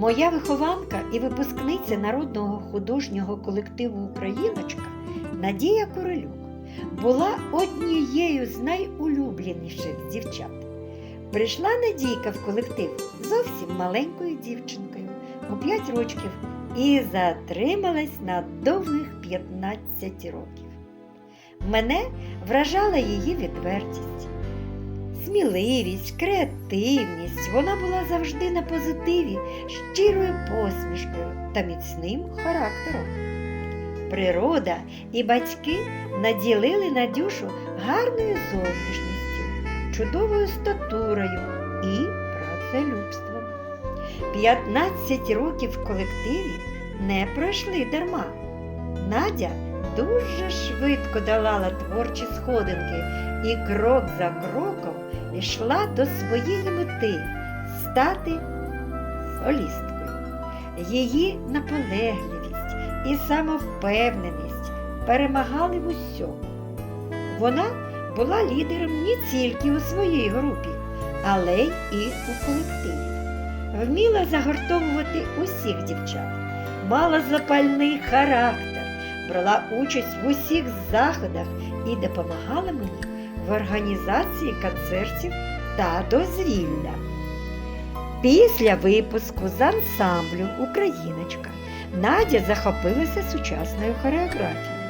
Моя вихованка і випускниця народного художнього колективу Україночка Надія Королюк була однією з найулюбленіших дівчат. Прийшла Надійка в колектив зовсім маленькою дівчинкою у 5 років і затрималась на довгих 15 років. Мене вражала її відвертість, сміливість, креативність. Вона була завжди на позитиві, щирою посмішкою та міцним характером. Природа і батьки наділили Надюшу гарною зовнішністю, чудовою статурою і працелюбством. 15 років в колективі не пройшли дарма. Надя дуже швидко долала творчі сходинки і крок за кроком йшла до своєї мети стати солісткою. Її наполегливість і самовпевненість перемагали в усьому. Вона була лідером не тільки у своїй групі, але й у колективі. Вміла загортовувати усіх дівчат, мала запальний характер, брала участь в усіх заходах і допомагала мені в організації концертів та дозвілля. Після випуску з ансамблю Україночка Надя захопилася сучасною хореографією.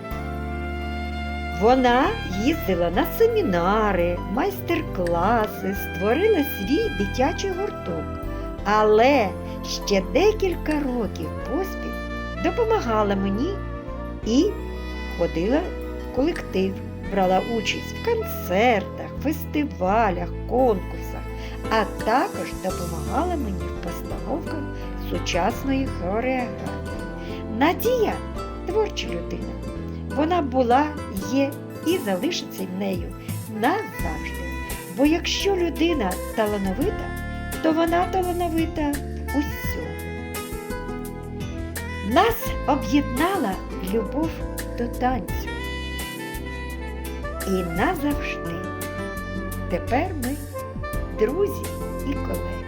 Вона їздила на семінари, майстер-класи, створила свій дитячий гурток, але ще декілька років поспіль допомагала мені і ходила в колектив, брала участь в концертах, фестивалях, конкурсах, а також допомагала мені в постановках сучасної хореографії. Надія творча людина. Вона була, є і залишиться нею назавжди. Бо якщо людина талановита, то вона талановита усьому. Нас об'єднала любов до танцю. І назавжди. Тепер ми друзі і колеги.